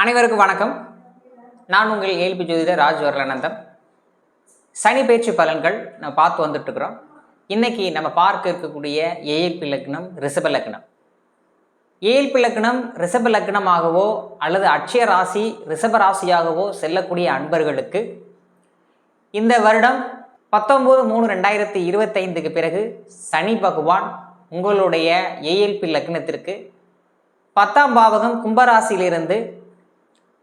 அனைவருக்கும் வணக்கம். நான் உங்கள் ஏல்பி ஜோதிடர் ராஜ் வரலானந்தம். சனி பயிற்சி பலன்கள் நம்ம பார்த்து வந்துட்டு இருக்கிறோம் இன்னைக்கு நம்ம பார்க்க இருக்கக்கூடிய ஏஎல்பி லக்னம் ரிஷப லக்னம். ஏஎல்பி லக்னம் ரிஷப லக்னமாகவோ அல்லது அட்சய ராசி ரிஷப ராசியாகவோ செல்லக்கூடிய அன்பர்களுக்கு இந்த வருடம் பத்தொம்போது மூணு ரெண்டாயிரத்தி இருபத்தைந்துக்கு பிறகு சனி பகவான் உங்களுடைய ஏஎல்பி லக்னத்திற்கு பத்தாம் பாவகம் கும்பராசியிலிருந்து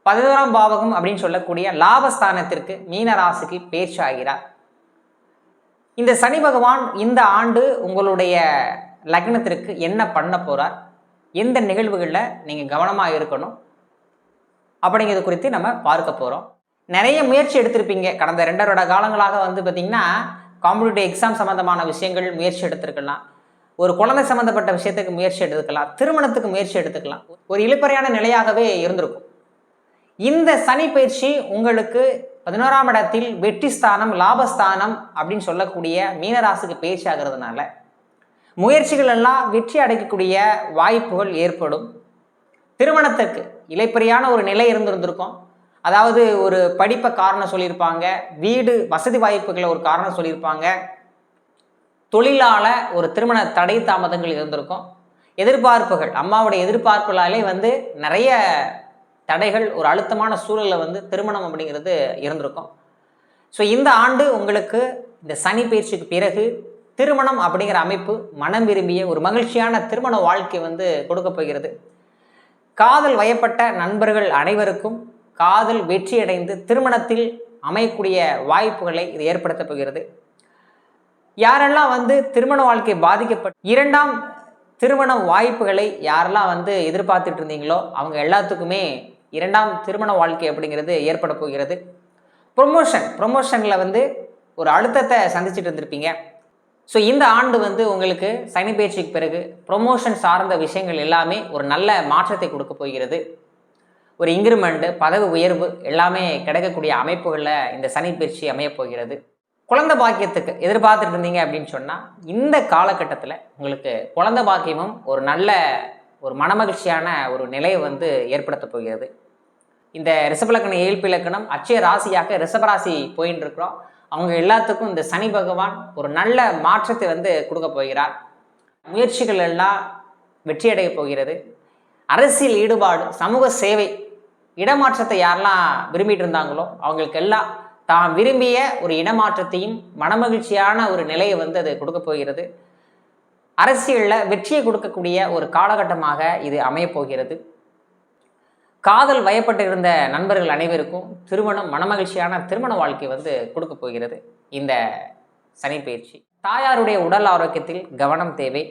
பதினோராம் பாவகம் அப்படின்னு சொல்லக்கூடிய லாபஸ்தானத்திற்கு மீன ராசிக்கு பேச்சு ஆகிறார். இந்த சனி பகவான் இந்த ஆண்டு உங்களுடைய லக்னத்திற்கு என்ன பண்ண போறார்? எந்த நிகழ்வுகளில் நீங்கள் கவனமாக இருக்கணும்? அப்படிங்கிறது குறித்து நம்ம பார்க்க போகிறோம் நிறைய முயற்சி எடுத்திருப்பீங்க. கடந்த ரெண்டரை வருட காலங்களாக வந்து பார்த்திங்கன்னா காம்படிட்டிவ் எக்ஸாம் சம்மந்தமான விஷயங்கள் முயற்சி எடுத்திருக்கலாம். ஒரு குழந்தை சம்மந்தப்பட்ட விஷயத்துக்கு முயற்சி எடுத்துக்கலாம். திருமணத்துக்கு முயற்சி எடுத்துக்கலாம். ஒரு இழுப்பறையான நிலையாகவே இருந்திருக்கும். இந்த சனி பயிற்சி உங்களுக்கு பதினோராம் இடத்தில் வெற்றி ஸ்தானம் லாபஸ்தானம் அப்படின்னு சொல்லக்கூடிய மீனராசுக்கு பயிற்சி ஆகிறதுனால முயற்சிகள் எல்லாம் வெற்றி அடைக்கக்கூடிய வாய்ப்புகள் ஏற்படும். திருமணத்திற்கு இலைப்பறியான ஒரு நிலை இருந்திருந்திருக்கும். அதாவது ஒரு படிப்பை காரணம் சொல்லியிருப்பாங்க வீடு வசதி வாய்ப்புகளை ஒரு காரணம் சொல்லியிருப்பாங்க. தொழிலால ஒரு திருமண தடை தாமதங்கள் இருந்திருக்கும். எதிர்பார்ப்புகள் அம்மாவுடைய எதிர்பார்ப்புகளாலே வந்து நிறைய தடைகள் ஒரு அழுத்தமான சூழலில் வந்து திருமணம் அப்படிங்கிறது இருந்திருக்கும். ஸோ இந்த ஆண்டு உங்களுக்கு இந்த சனி பயிற்சிக்கு பிறகு திருமணம் அப்படிங்கிற அமைப்பு மனம் விரும்பிய ஒரு மகிழ்ச்சியான திருமண வாழ்க்கை வந்து கொடுக்க போகிறது. காதல் வயப்பட்ட நண்பர்கள் அனைவருக்கும் காதல் வெற்றியடைந்து திருமணத்தில் அமையக்கூடிய வாய்ப்புகளை இது ஏற்படுத்தப் போகிறது. யாரெல்லாம் வந்து திருமண வாழ்க்கை பாதிக்கப்பட்ட இரண்டாம் திருமண வாய்ப்புகளை யாரெல்லாம் வந்து எதிர்பார்த்துட்டு இருந்தீங்களோ அவங்க எல்லாத்துக்குமே இரண்டாம் திருமண வாழ்க்கை அப்படிங்கிறது ஏற்பட போகிறது. ப்ரொமோஷன் ப்ரொமோஷனில் வந்து ஒரு அழுத்தத்தை சந்திச்சுட்டு இருந்திருப்பீங்க. ஸோ இந்த ஆண்டு வந்து உங்களுக்கு சனி பயிற்சிக்கு பிறகு ப்ரொமோஷன் சார்ந்த விஷயங்கள் எல்லாமே ஒரு நல்ல மாற்றத்தை கொடுக்க போகிறது. ஒரு இன்க்ரிமெண்ட்டு பதவி உயர்வு எல்லாமே கிடைக்கக்கூடிய அமைப்புகளில் இந்த சனி பயிற்சி அமையப்போகிறது குழந்த குழந்தை பாக்கியத்துக்கு எதிர்பார்த்துட்டு இருந்தீங்க அப்படின்னு சொன்னால் இந்த காலகட்டத்தில் உங்களுக்கு குழந்தை பாக்கியமும் ஒரு நல்ல ஒரு மனமகிழ்ச்சியான ஒரு நிலையை வந்து ஏற்படுத்த போகிறது. இந்த ரிஷபலக்கணம் ஏழ்பி இலக்கணம் அச்சய ராசியாக ரிஷபராசி போயின்னு இருக்கிறோம் அவங்க எல்லாத்துக்கும் இந்த சனி பகவான் ஒரு நல்ல மாற்றத்தை வந்து கொடுக்க போகிறார். முயற்சிகள் எல்லாம் வெற்றியடைய போகிறது. அரசியல் ஈடுபாடு சமூக சேவை இடமாற்றத்தை யாரெல்லாம் விரும்பிட்டு இருந்தாங்களோ அவங்களுக்கு எல்லாம் தான் விரும்பிய ஒரு இடமாற்றத்தையும் மனமகிழ்ச்சியான ஒரு நிலையை வந்து அது கொடுக்க போகிறது. அரசியலில் வெற்றியை கொடுக்கக்கூடிய ஒரு காலகட்டமாக இது அமையப்போகிறது காதல் வயப்பட்டு இருந்த நண்பர்கள் அனைவருக்கும் திருமணம் மனமகிழ்ச்சியான திருமண வாழ்க்கை வந்து கொடுக்க போகிறது. இந்த சனி பயிற்சி. தாயாருடைய உடல் ஆரோக்கியத்தில் கவனம் தேவை.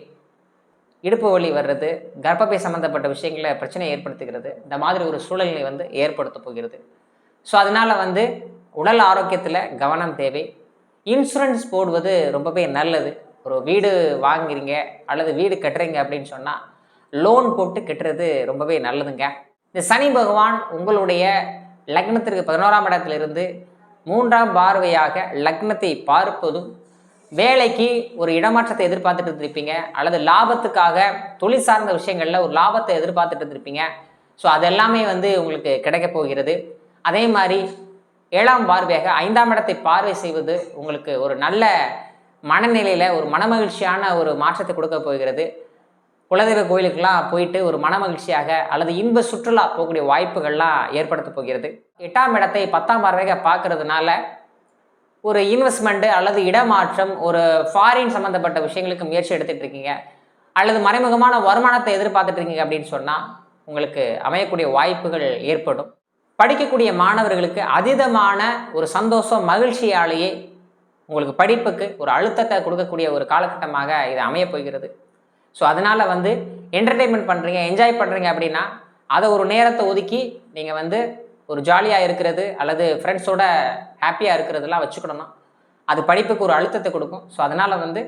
இடுப்பு வலி வர்றது கர்ப்பப்பை சம்மந்தப்பட்ட விஷயங்களை பிரச்சனை ஏற்படுத்துகிறது. இந்த மாதிரி ஒரு சூழலை வந்து ஏற்படுத்த போகிறது. ஸோ அதனால் வந்து உடல் ஆரோக்கியத்தில் கவனம் தேவை. இன்சூரன்ஸ் போடுவது ரொம்பவே நல்லது. ஒரு வீடு வாங்குறீங்க அல்லது வீடு கட்டுறீங்க அப்படின்னு சொன்னால் லோன் போட்டு கட்டுறது ரொம்பவே நல்லதுங்க. இந்த சனி பகவான் உங்களுடைய லக்னத்திற்கு பதினோராம் இடத்திலிருந்து மூன்றாம் பார்வையாக லக்னத்தை பார்ப்பதும் வேலைக்கு ஒரு இடமாற்றத்தை எதிர்பார்த்துட்டு இருந்திருப்பீங்க அல்லது லாபத்துக்காக தொழில் சார்ந்த விஷயங்களில் ஒரு லாபத்தை எதிர்பார்த்துட்டு இருந்திருப்பீங்க. ஸோ அதெல்லாமே வந்து உங்களுக்கு கிடைக்க போகிறது. அதே மாதிரி ஏழாம் பார்வையாக ஐந்தாம் இடத்தை பார்வை செய்வது உங்களுக்கு ஒரு நல்ல மனநிலையில் ஒரு மனமகிழ்ச்சியான ஒரு மாற்றத்தை கொடுக்க போகிறது. குலதெய்வ கோயிலுக்கெல்லாம் போயிட்டு ஒரு மனமகிழ்ச்சியாக அல்லது இன்ப சுற்றுலா போகக்கூடிய வாய்ப்புகள்லாம் ஏற்படுத்த போகிறது. எட்டாம் இடத்தை பத்தாம் பார்வையாக பார்க்கறதுனால ஒரு இன்வெஸ்ட்மெண்ட்டு அல்லது இடமாற்றம் ஒரு ஃபாரின் சம்மந்தப்பட்ட விஷயங்களுக்கு முயற்சி எடுத்துகிட்டு இருக்கீங்க. அல்லது மறைமுகமான வருமானத்தை எதிர்பார்த்துட்டு இருக்கீங்க அப்படின்னு சொன்னால் உங்களுக்கு அமையக்கூடிய வாய்ப்புகள் ஏற்படும். படிக்கக்கூடிய மாணவர்களுக்கு அதீதமான ஒரு சந்தோஷம் மகிழ்ச்சியாலேயே உங்களுக்கு படிப்புக்கு ஒரு அழுத்தத்தை கொடுக்கக்கூடிய ஒரு காலகட்டமாக இது அமையப் போகிறது. ஸோ அதனால் வந்து என்டர்டெயின்மெண்ட் பண்ணுறீங்க என்ஜாய் பண்ணுறீங்க அப்படின்னா அதை ஒரு நேரத்தை ஒதுக்கி நீங்கள் வந்து ஒரு ஜாலியாக இருக்கிறது அல்லது ஃப்ரெண்ட்ஸோட ஹாப்பியாக இருக்கிறதெல்லாம் வச்சுக்கணும் அது படிப்புக்கு ஒரு அழுத்தத்தை கொடுக்கும். ஸோ அதனால் வந்து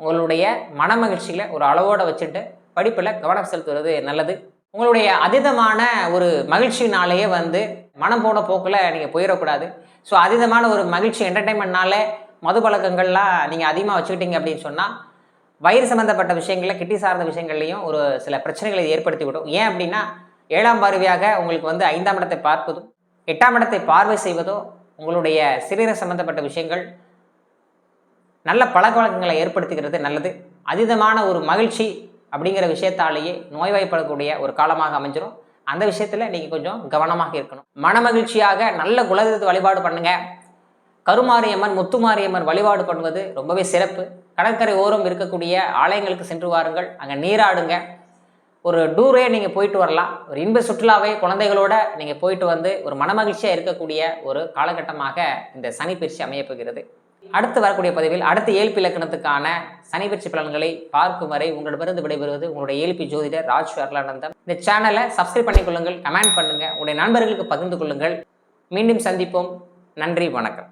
உங்களுடைய மன மகிழ்ச்சிகளை ஒரு அளவோடு வச்சுட்டு படிப்பில் கவனம் செலுத்துவது நல்லது. உங்களுடைய அதீதமான ஒரு மகிழ்ச்சினாலேயே வந்து மனம் போன போக்கில் நீங்கள் போயிடக்கூடாது. ஸோ அதீதமான ஒரு மகிழ்ச்சி என்டர்டைன்மெண்ட்னாலே மது பழக்கங்கள்லாம் நீங்கள் அதிகமாக வச்சுக்கிட்டீங்க அப்படின்னு சொன்னால் வயிறு சம்மந்தப்பட்ட விஷயங்களில் கிட்டி சார்ந்த விஷயங்கள்லையும் ஒரு சில பிரச்சனைகளை ஏற்படுத்தி விடும். ஏன் அப்படின்னா ஏழாம் பார்வையாக உங்களுக்கு வந்து ஐந்தாம் இடத்தை பார்ப்பதும் எட்டாம் இடத்தை பார்வை செய்வதோ உங்களுடைய சிறுநீரக சம்பந்தப்பட்ட விஷயங்கள் நல்ல பழக்க வழக்கங்களை ஏற்படுத்துகிறது நல்லது. அதீதமான ஒரு மகிழ்ச்சி அப்படிங்கிற விஷயத்தாலேயே நோய்வாய்ப்படக்கூடிய ஒரு காலமாக அமைஞ்சிரும். அந்த விஷயத்தில் நீங்கள் கொஞ்சம் கவனமாக இருக்கணும். மனமகிழ்ச்சியாக நல்ல குலதெய்வத்தை வழிபாடு பண்ணுங்க. கருமாரியம்மன் முத்துமாரியம்மன் வழிபாடு பண்ணுவது ரொம்பவே சிறப்பு. கடற்கரை ஓரம் இருக்கக்கூடிய ஆலயங்களுக்கு சென்று வாருங்கள். அங்கே நீராடுங்க. ஒரு டூரே நீங்கள் போயிட்டு வரலாம். ஒரு இன்ப சுற்றுலாவே குழந்தைகளோட நீங்கள் போயிட்டு வந்து ஒரு மனமகிழ்ச்சியாக இருக்கக்கூடிய ஒரு காலகட்டமாக இந்த சனி பயிற்சி அடுத்து வரக்கூடிய பதிவில் அடுத்த ஏழ்பி இலக்கணத்துக்கான சனி பயிற்சி பலன்களை பார்க்கும் வரை உங்களிடமிருந்து விடைபெறுவது உங்களுடைய ஏழ்பி ஜோதிடர் ராஜ் வரலானந்தம். இந்த சேனலை சப்ஸ்கிரைப் பண்ணிக்கொள்ளுங்கள் கமெண்ட் பண்ணுங்கள் உங்களுடைய நண்பர்களுக்கு பகிர்ந்து கொள்ளுங்கள். மீண்டும் சந்திப்போம். நன்றி வணக்கம்.